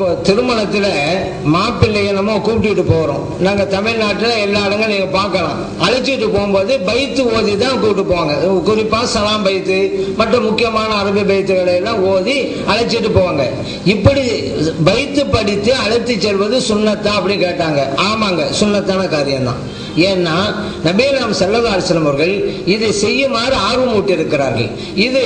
இப்போ திருமணத்தில் மாப்பிள்ளையை நம்ம கூப்பிட்டுட்டு போகிறோம் நாங்கள் தமிழ்நாட்டில் எல்லா இடங்களும் நீங்கள் பார்க்கலாம். அழைச்சிட்டு போகும்போது பைத்து ஓதி தான் கூப்பிட்டு போவாங்க. குறிப்பாக சலாம் பைத்து மற்ற முக்கியமான அரபி பைத்துகளை எல்லாம் ஓதி அழைச்சிட்டு போவாங்க. இப்படி பைத்து படித்து அழைத்து செல்வது சுண்ணத்தா அப்படின்னு கேட்டாங்க. ஆமாங்க சுண்ணத்தான காரியம்தான். ஏன்னா செல்லதா செல்லதாரிசனம் அவர்கள் இதை செய்யுமாறு ஆர்வம் ஊட்டி இருக்கிறார்கள் இது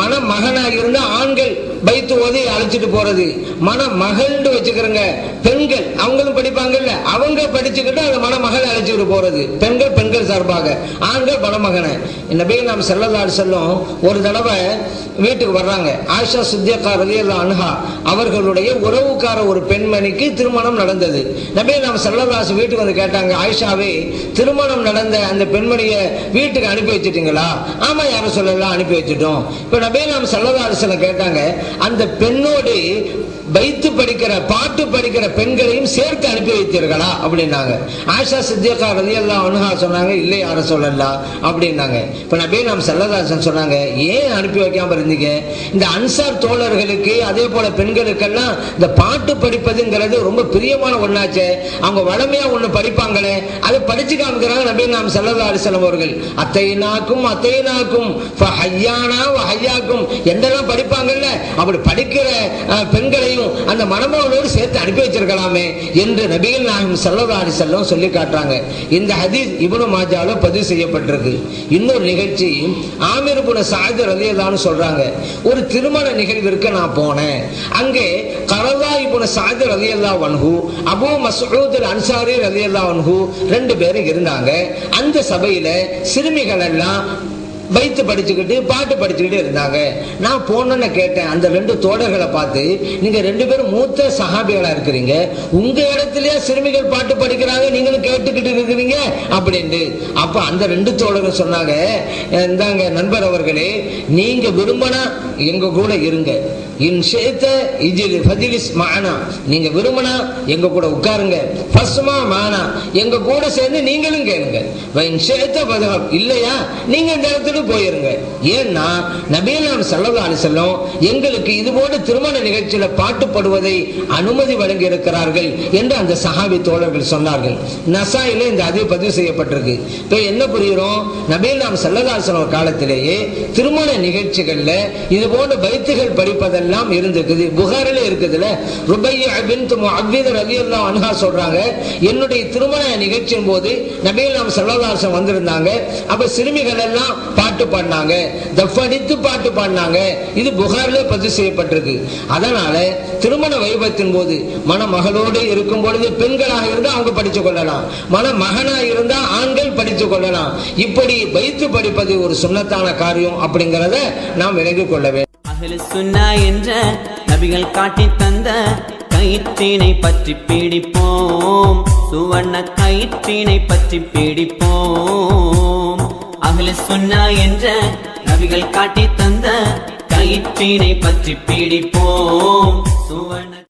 மணமகனாக இருந்த ஆண்கள் பைத்து ஓதி அழைச்சிட்டு போறது. மன மணமகள்னு வச்சுக்கிறங்க. பெண்கள் அவங்களும் படிப்பாங்கல்ல. அவங்க படிச்சுக்கிட்டு அந்த மணமகள் அழைச்சிட்டு போறது. பெண்கள் பெண்கள் சார்பாக. ஆண்கள் மணமகனை. நபீலாம் செல்லதாரி செல்லும் ஒரு தடவை வீட்டுக்கு வர்றாங்க. ஆஷா சுத்தியக்கா ரலியல்லா அன்ஹா அவர்களுடைய உறவுக்கார ஒரு பெண்மணிக்கு திருமணம் நடந்தது. நபீ நாம் செல்லதாசு வீட்டுக்கு வந்து கேட்டாங்க ஆயிஷாவே திருமணம் நடந்த அந்த பெண்மணியை வீட்டுக்கு அனுப்பி வச்சிட்டீங்களா? ஆமா யாரும் சொல்லலாம் அனுப்பி வச்சுட்டோம். இப்போ நபீ நாம் செல்லதாசனை கேட்டாங்க அந்த பெண்ணோடு வைத்து படிக்கிற பாட்டு படிக்கிற பெண்களையும் சேர்த்து அனுப்பி வைத்தீர்களா? அப்படின்னாங்க. ஆஷா சித்தியக்கா ரலியல்லா அனுஹா சொன்னாங்க இல்லை யார சொல்லலா? அப்படின்னாங்க. இப்போ நபே நாம் செல்லதாசன் சொன்னாங்க ஏன் அனுப்பி வைக்காம இருந்தீங்க? இந்த அன்சார் தோழர்களுக்கு அதே போல பெண்களுக்கெல்லாம் இந்த பாட்டு படிப்பதுங்கிறது ரொம்ப பிரியமான ஒன்றாச்சே அவங்க வளமையா ஒன்று படிப்பாங்களே அதை படிச்சு காமிக்கிறாங்க நபே நாம் செல்லதா அலிசலம் அவர்கள். அத்தையினாக்கும் அத்தையினாக்கும் ஹையானா ஹையாக்கும் எந்தெல்லாம் படிப்பாங்கல்ல. அப்படி படிக்கிற பெண்களையும் அந்த மணமகளோடு சேர்த்து அனுப்பி வச்சிருக்கலாமே என்று நபிகள் நாயகம் சல்லா செல்லம் சொல்லி காட்டுறாங்க. இந்த ஹதீஸ் இவனு மாஜால பதிவு செய்யப்பட்டிருக்கு. இன்னொரு நிகழ்ச்சி ஆமீர் புன சாயது ரலியதான்னு சொல்றாங்க. ஒரு திருமண நிகழ்விற்கு நான் போனேன். அங்கே கரதா இபுன சாயது ரலியல்லா வன்ஹு அபு மசூத் அன்சாரி ரலியல்லா வன்ஹு ரெண்டு பேரும் இருந்தாங்க. அந்த சபையில சிறுமிகள் எல்லாம் வைத்து படிச்சுக்கிட்டு பாட்டு படிச்சுக்கிட்டு இருந்தாங்க. நான் போனேன்னு கேட்டேன். அந்த ரெண்டு தோழர்களை பார்த்து நீங்க ரெண்டு பேரும் மூத்த சகாபிகளா இருக்கிறீங்க. உங்க இடத்துலயே சிறுமிகள் பாட்டு படிக்கிறாங்க. நீங்களும் கேட்டுக்கிட்டு இருக்கிறீங்க. அப்படின்ட்டு. அப்ப அந்த ரெண்டு தோழர்கள் சொன்னாங்க இந்தாங்க நண்பர் அவர்களே நீங்க விரும்பினா எங்க கூட இருங்க. இன் இஜில் ஃபஜிலிஸ் மானா. நீங்க விரும்பினா எங்க கூட உட்காருங்க. ஃபஸ்மா மானா. எங்க கூட சேர்ந்து நீங்களும் கேளுங்க. வைன் இல்லையா? நீங்க இந்த இடத்துல இடத்துக்கு போயிருங்க. ஏன்னா நபீலாம் சல்லா அலிசல்லம் எங்களுக்கு இது போல திருமண நிகழ்ச்சியில பாட்டுப்படுவதை அனுமதி வழங்கி இருக்கிறார்கள் என்று அந்த சஹாபி தோழர்கள் சொன்னார்கள். நசாயில இந்த அது பதிவு செய்யப்பட்டிருக்கு. இப்ப என்ன புரியுறோம்? நபீலாம் சல்லதாசன் காலத்திலேயே திருமண நிகழ்ச்சிகள்ல இது போன்ற பைத்துகள் படிப்பதெல்லாம் இருந்திருக்குது. புகாரில இருக்குதுல ருபையா பின்த் முஅவ்வித் ரலியல்லாஹு அன்ஹா சொல்றாங்க என்னுடைய திருமண நிகழ்ச்சியின் போது நபீலாம் சல்லதாசன் வந்திருந்தாங்க. அப்ப சிறுமிகள் எல்லாம் பாட்டு பாடினாங்க. தஃபடித்து பாட்டு பாடினாங்க. இது புகாரிலே பதிவு செய்யப்பட்டிருக்கு. அதனால திருமண வைபத்தின் போது மணமகளோடு இருக்கும் பொழுது பெண்களாக இருந்தால் அவங்க படித்துக் கொள்ளலாம். மணமகனாக இருந்தால் ஆண்கள் படித்துக் கொள்ளலாம். இப்படி வைத்து படிப்பது ஒரு சுண்ணத்தான காரியம் அப்படிங்கிறத நாம் விலகிக் கொள்ள வேண்டும். சுன்னா என்ற நபிகள் காட்டி தந்த கயிற்றினை பற்றி பீடிப்போம். சுவண்ண கயிற்றினை பற்றி பீடிப்போம். அகல சொன்னா என்ற நபிகள் காட்டி தந்த கயிற்றினை பற்றி பீடிப்போம்.